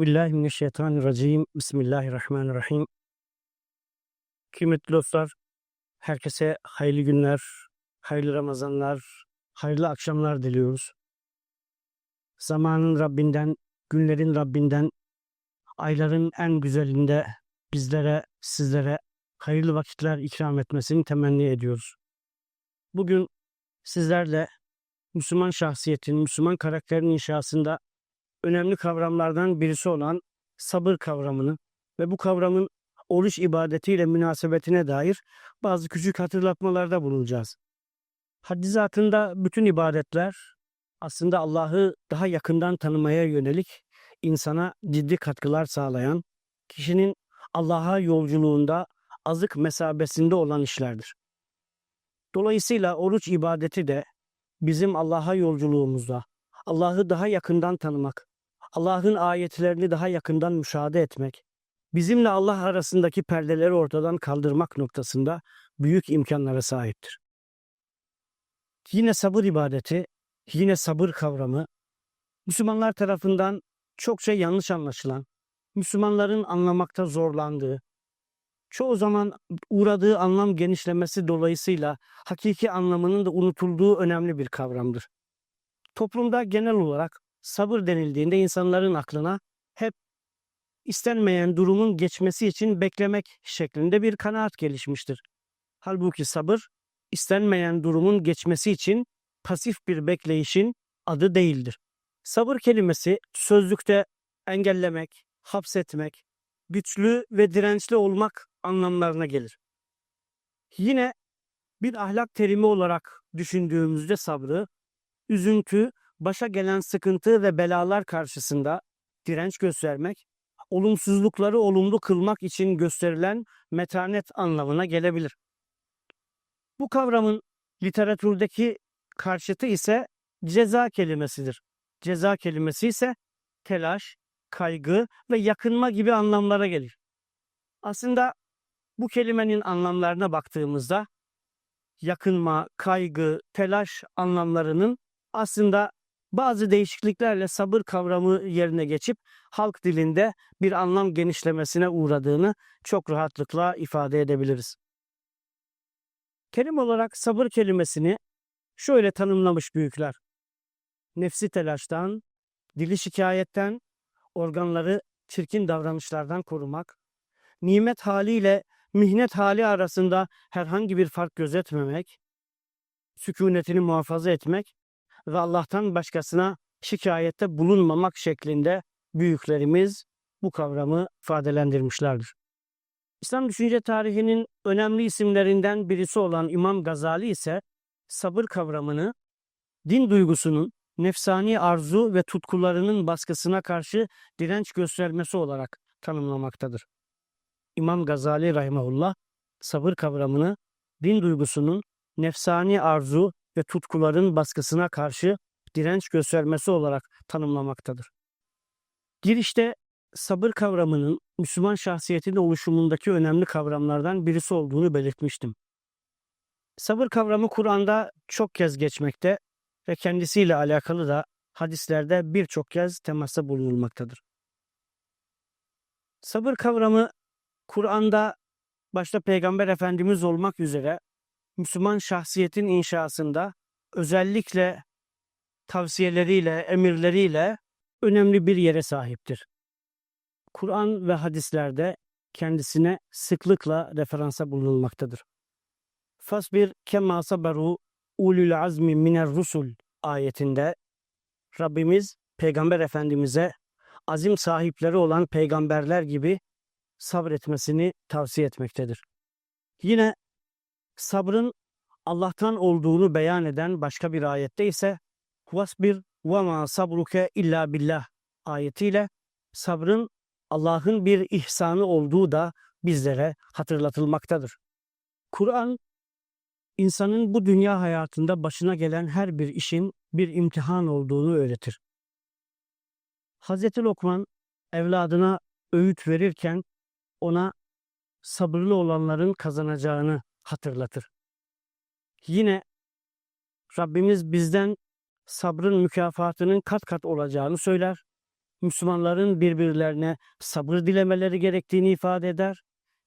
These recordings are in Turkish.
Euzu billahi mineşşeytanirracim. Bismillahirrahmanirrahim. Kıymetli dostlar, herkese hayırlı günler, hayırlı Ramazanlar, hayırlı akşamlar diliyoruz. Zamanın Rabbinden, günlerin Rabbinden, ayların en güzelinde bizlere, sizlere hayırlı vakitler ikram etmesini temenni ediyoruz. Bugün sizlerle Müslüman şahsiyetin, Müslüman karakterin inşasında önemli kavramlardan birisi olan sabır kavramını ve bu kavramın oruç ibadetiyle münasebetine dair bazı küçük hatırlatmalarda bulunacağız. Haddi zatında bütün ibadetler aslında Allah'ı daha yakından tanımaya yönelik insana ciddi katkılar sağlayan, kişinin Allah'a yolculuğunda azık mesabesinde olan işlerdir. Dolayısıyla oruç ibadeti de bizim Allah'a yolculuğumuzda Allah'ı daha yakından tanımak, Allah'ın ayetlerini daha yakından müşahede etmek, bizimle Allah arasındaki perdeleri ortadan kaldırmak noktasında büyük imkanlara sahiptir. Yine sabır ibadeti, yine sabır kavramı Müslümanlar tarafından çokça yanlış anlaşılan, Müslümanların anlamakta zorlandığı, çoğu zaman uğradığı anlam genişlemesi dolayısıyla hakiki anlamının da unutulduğu önemli bir kavramdır. Toplumda genel olarak sabır denildiğinde insanların aklına hep istenmeyen durumun geçmesi için beklemek şeklinde bir kanaat gelişmiştir. Halbuki sabır istenmeyen durumun geçmesi için pasif bir bekleyişin adı değildir. Sabır kelimesi sözlükte engellemek, hapsetmek, güçlü ve dirençli olmak anlamlarına gelir. Yine bir ahlak terimi olarak düşündüğümüzde sabrı, üzüntü, başa gelen sıkıntı ve belalar karşısında direnç göstermek, olumsuzlukları olumlu kılmak için gösterilen metanet anlamına gelebilir. Bu kavramın literatürdeki karşıtı ise ceza kelimesidir. Ceza kelimesi ise telaş, kaygı ve yakınma gibi anlamlara gelir. Aslında bu kelimenin anlamlarına baktığımızda yakınma, kaygı, telaş anlamlarının aslında bazı değişikliklerle sabır kavramı yerine geçip halk dilinde bir anlam genişlemesine uğradığını çok rahatlıkla ifade edebiliriz. Kelim olarak sabır kelimesini şöyle tanımlamış büyükler. Nefsi telaştan, dili şikayetten, organları çirkin davranışlardan korumak, nimet haliyle mihnet hali arasında herhangi bir fark gözetmemek, sükunetini muhafaza etmek ve Allah'tan başkasına şikayette bulunmamak şeklinde büyüklerimiz bu kavramı ifadelendirmişlerdir. İslam düşünce tarihinin önemli isimlerinden birisi olan İmam Gazali ise sabır kavramını din duygusunun nefsani arzu ve tutkularının baskısına karşı direnç göstermesi olarak tanımlamaktadır. İmam Gazali Rahimahullah sabır kavramını din duygusunun nefsani arzu ve tutkuların baskısına karşı direnç göstermesi olarak tanımlamaktadır. Girişte sabır kavramının Müslüman şahsiyetin oluşumundaki önemli kavramlardan birisi olduğunu belirtmiştim. Sabır kavramı Kur'an'da çok kez geçmekte ve kendisiyle alakalı da hadislerde birçok kez temasta bulunulmaktadır. Sabır kavramı Kur'an'da başta Peygamber Efendimiz olmak üzere Müslüman şahsiyetin inşasında özellikle tavsiyeleriyle, emirleriyle önemli bir yere sahiptir. Kur'an ve hadislerde kendisine sıklıkla referansa bulunulmaktadır. Fasbir kema sabaru ulul azmi miner rusul ayetinde Rabbimiz Peygamber Efendimiz'e azim sahipleri olan peygamberler gibi sabretmesini tavsiye etmektedir. Yine sabrın Allah'tan olduğunu beyan eden başka bir ayette ise Vasbir ve ma sabruke illa billah ayetiyle sabrın Allah'ın bir ihsanı olduğu da bizlere hatırlatılmaktadır. Kur'an insanın bu dünya hayatında başına gelen her bir işin bir imtihan olduğunu öğretir. Hazreti Lokman evladına öğüt verirken ona sabırlı olanların kazanacağını hatırlatır. Yine Rabbimiz bizden sabrın mükafatının kat kat olacağını söyler Müslümanların birbirlerine sabır dilemeleri gerektiğini ifade eder.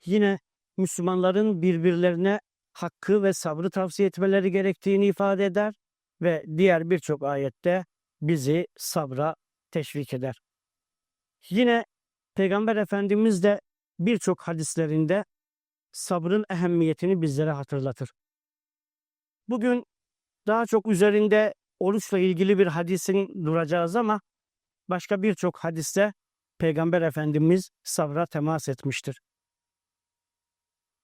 Yine Müslümanların birbirlerine hakkı ve sabrı tavsiye etmeleri gerektiğini ifade eder ve diğer birçok ayette bizi sabra teşvik eder. Yine Peygamber Efendimiz de birçok hadislerinde sabrın ehemmiyetini bizlere hatırlatır. Bugün daha çok üzerinde oruçla ilgili bir hadisin duracağız ama başka birçok hadiste Peygamber Efendimiz sabra temas etmiştir.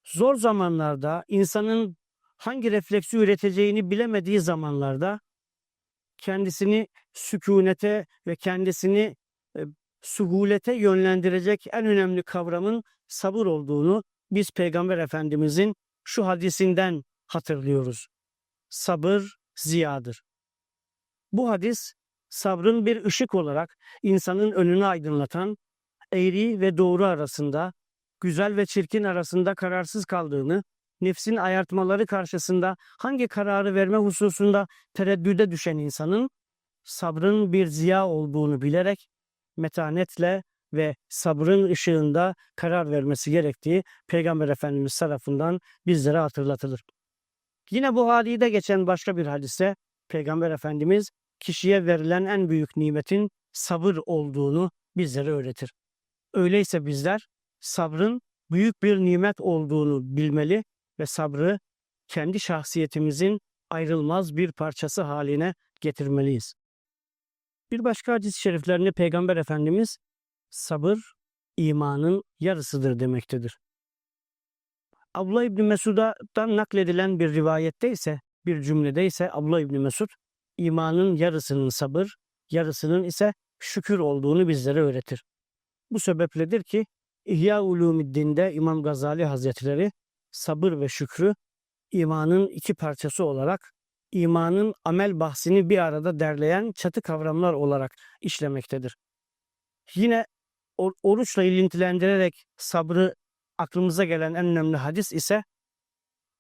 Zor zamanlarda insanın hangi refleksi üreteceğini bilemediği zamanlarda kendisini sükunete ve kendisini e, suhulete yönlendirecek en önemli kavramın sabır olduğunu biz Peygamber Efendimizin şu hadisinden hatırlıyoruz. Sabır ziyadır. Bu hadis sabrın bir ışık olarak insanın önünü aydınlatan, eğri ve doğru arasında, güzel ve çirkin arasında kararsız kaldığını, nefsin ayartmaları karşısında hangi kararı verme hususunda tereddüde düşen insanın sabrın bir ziya olduğunu bilerek metanetle ve sabrın ışığında karar vermesi gerektiği Peygamber Efendimiz tarafından bizlere hatırlatılır. Yine bu halide geçen başka bir hadise Peygamber Efendimiz kişiye verilen en büyük nimetin sabır olduğunu bizlere öğretir. Öyleyse bizler sabrın büyük bir nimet olduğunu bilmeli ve sabrı kendi şahsiyetimizin ayrılmaz bir parçası haline getirmeliyiz. Bir başka hadis-i şeriflerinde Peygamber Efendimiz sabır imanın yarısıdır demektedir. Abdullah İbni Mesud'dan nakledilen bir rivayette ise, bir cümlede ise Abdullah İbni Mesud imanın yarısının sabır, yarısının ise şükür olduğunu bizlere öğretir. Bu sebepledir ki İhya Ulumiddin'de İmam Gazali Hazretleri sabır ve şükrü imanın iki parçası olarak imanın amel bahsini bir arada derleyen çatı kavramlar olarak işlemektedir. Yine oruçla ilintilendirerek sabrı aklımıza gelen en önemli hadis ise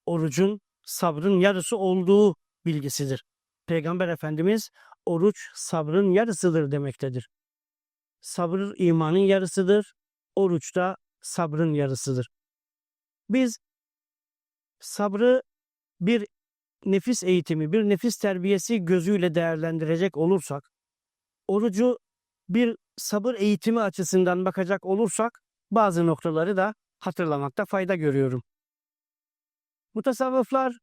orucun sabrın yarısı olduğu bilgisidir. Peygamber Efendimiz oruç sabrın yarısıdır demektedir. Sabır imanın yarısıdır, oruç da sabrın yarısıdır. Biz sabrı bir nefis eğitimi, bir nefis terbiyesi gözüyle değerlendirecek olursak, orucu bir sabır eğitimi açısından bakacak olursak bazı noktaları da hatırlamakta fayda görüyorum. Mutasavvıflar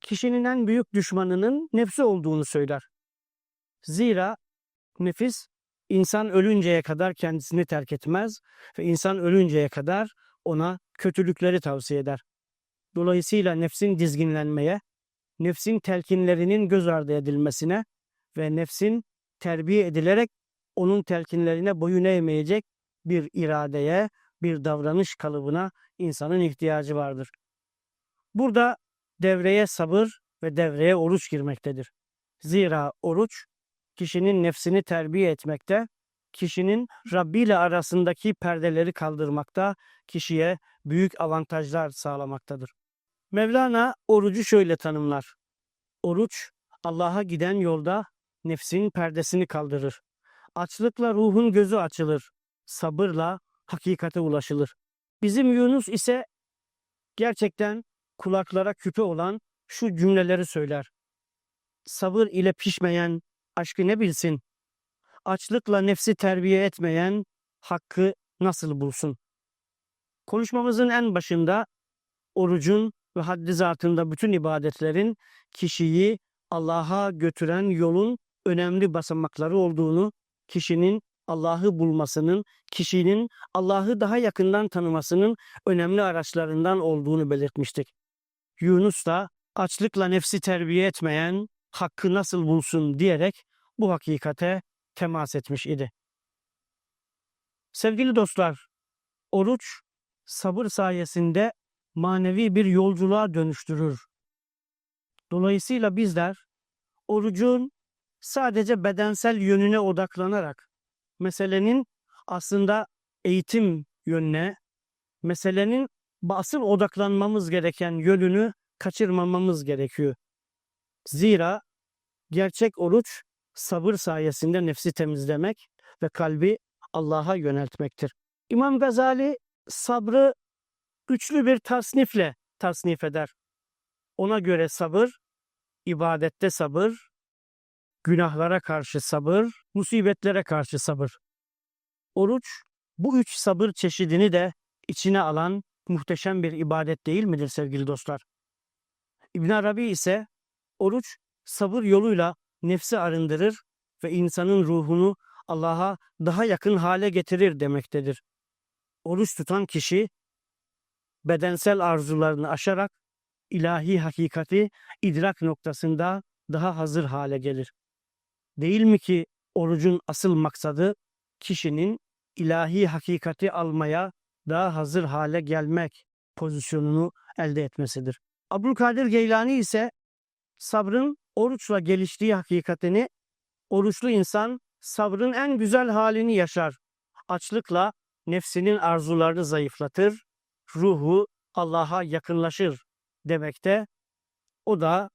kişinin en büyük düşmanının nefsi olduğunu söyler. Zira nefis insan ölünceye kadar kendisini terk etmez ve insan ölünceye kadar ona kötülükleri tavsiye eder. Dolayısıyla nefsin dizginlenmeye, nefsin telkinlerinin göz ardı edilmesine ve nefsin terbiye edilerek onun telkinlerine boyun eğmeyecek bir iradeye, bir davranış kalıbına insanın ihtiyacı vardır. Burada devreye sabır ve devreye oruç girmektedir. Zira oruç kişinin nefsini terbiye etmekte, kişinin Rabbi ile arasındaki perdeleri kaldırmakta, kişiye büyük avantajlar sağlamaktadır. Mevlana orucu şöyle tanımlar. Oruç Allah'a giden yolda nefsin perdesini kaldırır. Açlıkla ruhun gözü açılır. Sabırla hakikate ulaşılır. Bizim Yunus ise gerçekten kulaklara küpe olan şu cümleleri söyler. Sabır ile pişmeyen aşkı ne bilsin? Açlıkla nefsi terbiye etmeyen hakkı nasıl bulsun? Konuşmamızın en başında orucun ve haddi zatında bütün ibadetlerin kişiyi Allah'a götüren yolun önemli basamakları olduğunu, kişinin Allah'ı bulmasının, kişinin Allah'ı daha yakından tanımasının önemli araçlarından olduğunu belirtmiştik. Yunus da açlıkla nefsi terbiye etmeyen hakkı nasıl bulsun diyerek bu hakikate temas etmiş idi. Sevgili dostlar, oruç sabır sayesinde manevi bir yolculuğa dönüştürür. Dolayısıyla bizler orucun sadece bedensel yönüne odaklanarak meselenin aslında eğitim yönüne, meselenin asıl odaklanmamız gereken yönünü kaçırmamamız gerekiyor. Zira gerçek oruç sabır sayesinde nefsi temizlemek, ve kalbi Allah'a yöneltmektir. İmam Gazali sabrı üçlü bir tasnifle tasnif eder. Ona göre sabır, ibadette sabır, günahlara karşı sabır, musibetlere karşı sabır. Oruç bu üç sabır çeşidini de içine alan muhteşem bir ibadet değil midir sevgili dostlar? İbn Arabi ise oruç sabır yoluyla nefsi arındırır ve insanın ruhunu Allah'a daha yakın hale getirir demektedir. Oruç tutan kişi bedensel arzularını aşarak ilahi hakikati idrak noktasında daha hazır hale gelir. Değil mi ki orucun asıl maksadı kişinin ilahi hakikati almaya daha hazır hale gelmek pozisyonunu elde etmesidir. Abdülkadir Geylani ise sabrın oruçla geliştiği hakikatini oruçlu insan sabrın en güzel halini yaşar. Açlıkla nefsinin arzularını zayıflatır, ruhu Allah'a yakınlaşır demekte. O da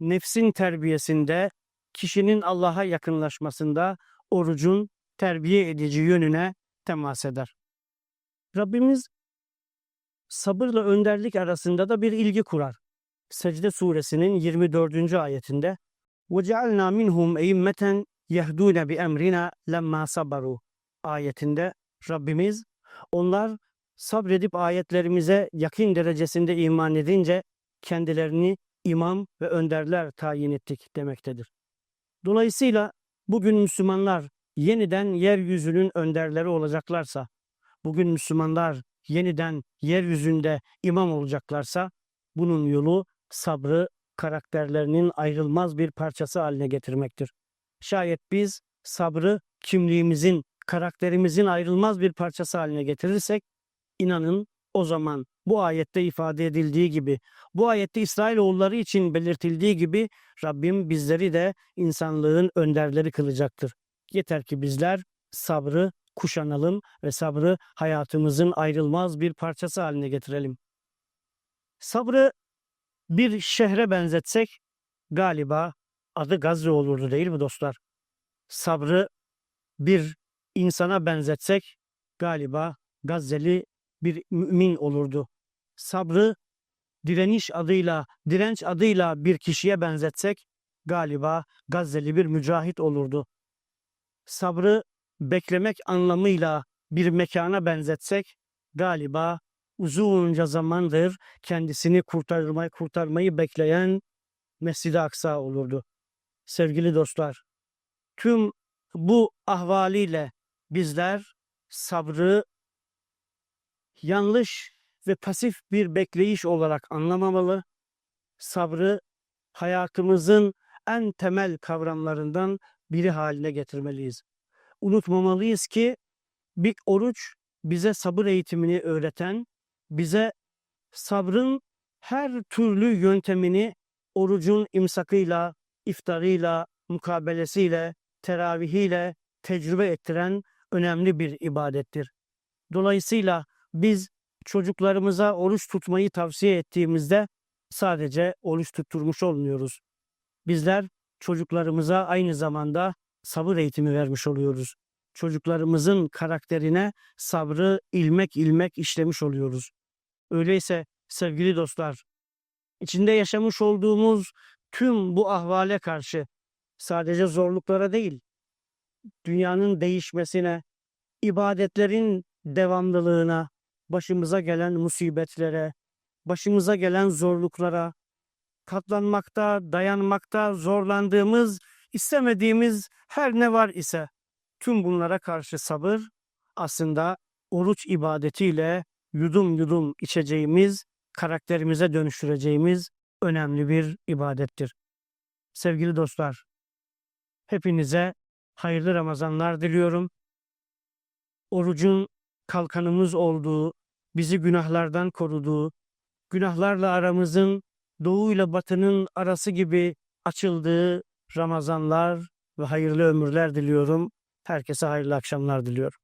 nefsin terbiyesinde, kişinin Allah'a yakınlaşmasında orucun terbiye edici yönüne temas eder. Rabbimiz sabırla önderlik arasında da bir ilgi kurar. Secde suresinin 24. ayetinde وَجَعَلْنَا مِنْهُمْ اَيِمَّةً يَهْدُونَ بِاَمْرِنَا لَمَّا صَبَرُوا ayetinde Rabbimiz onlar sabredip ayetlerimize yakın derecesinde iman edince kendilerini imam ve önderler tayin ettik demektedir. Dolayısıyla bugün Müslümanlar yeniden yeryüzünün önderleri olacaklarsa, bugün Müslümanlar yeniden yeryüzünde imam olacaklarsa bunun yolu sabrı karakterlerinin ayrılmaz bir parçası haline getirmektir. Şayet biz sabrı kimliğimizin, karakterimizin ayrılmaz bir parçası haline getirirsek inanın o zaman bu ayette ifade edildiği gibi, bu ayette İsrailoğulları için belirtildiği gibi Rabbim bizleri de insanlığın önderleri kılacaktır. Yeter ki bizler sabrı kuşanalım ve sabrı hayatımızın ayrılmaz bir parçası haline getirelim. Sabrı bir şehre benzetsek galiba adı Gazze olurdu değil mi dostlar? Sabrı bir insana benzetsek galiba Gazze'li bir mümin olurdu. Sabrı direniş adıyla, direnç adıyla bir kişiye benzetsek galiba Gazze'li bir mücahit olurdu. Sabrı beklemek anlamıyla bir mekana benzetsek galiba uzunca zamandır kendisini kurtarmayı, kurtarmayı bekleyen Mescid-i Aksa olurdu. Sevgili dostlar, tüm bu ahvaliyle bizler sabrı yanlış ve pasif bir bekleyiş olarak anlamamalı, sabrı hayatımızın en temel kavramlarından biri haline getirmeliyiz. Unutmamalıyız ki bir oruç bize sabır eğitimini öğreten, bize sabrın her türlü yöntemini orucun imsakıyla, iftarıyla, mukabelesiyle, teravihiyle tecrübe ettiren önemli bir ibadettir. Dolayısıyla biz çocuklarımıza oruç tutmayı tavsiye ettiğimizde sadece oruç tutturmuş olmuyoruz. Bizler çocuklarımıza aynı zamanda sabır eğitimi vermiş oluyoruz. Çocuklarımızın karakterine sabrı ilmek ilmek işlemiş oluyoruz. Öyleyse sevgili dostlar, içinde yaşamış olduğumuz tüm bu ahvale karşı sadece zorluklara değil, dünyanın değişmesine, ibadetlerin devamlılığına, başımıza gelen musibetlere, başımıza gelen zorluklara, katlanmakta, dayanmakta zorlandığımız, istemediğimiz her ne var ise tüm bunlara karşı sabır aslında oruç ibadetiyle yudum yudum içeceğimiz, karakterimize dönüştüreceğimiz önemli bir ibadettir. Sevgili dostlar, hepinize hayırlı Ramazanlar diliyorum. Orucun kalkanımız olduğu, bizi günahlardan koruduğu, günahlarla aramızın doğuyla batının arası gibi açıldığı Ramazanlar ve hayırlı ömürler diliyorum. Herkese hayırlı akşamlar diliyorum.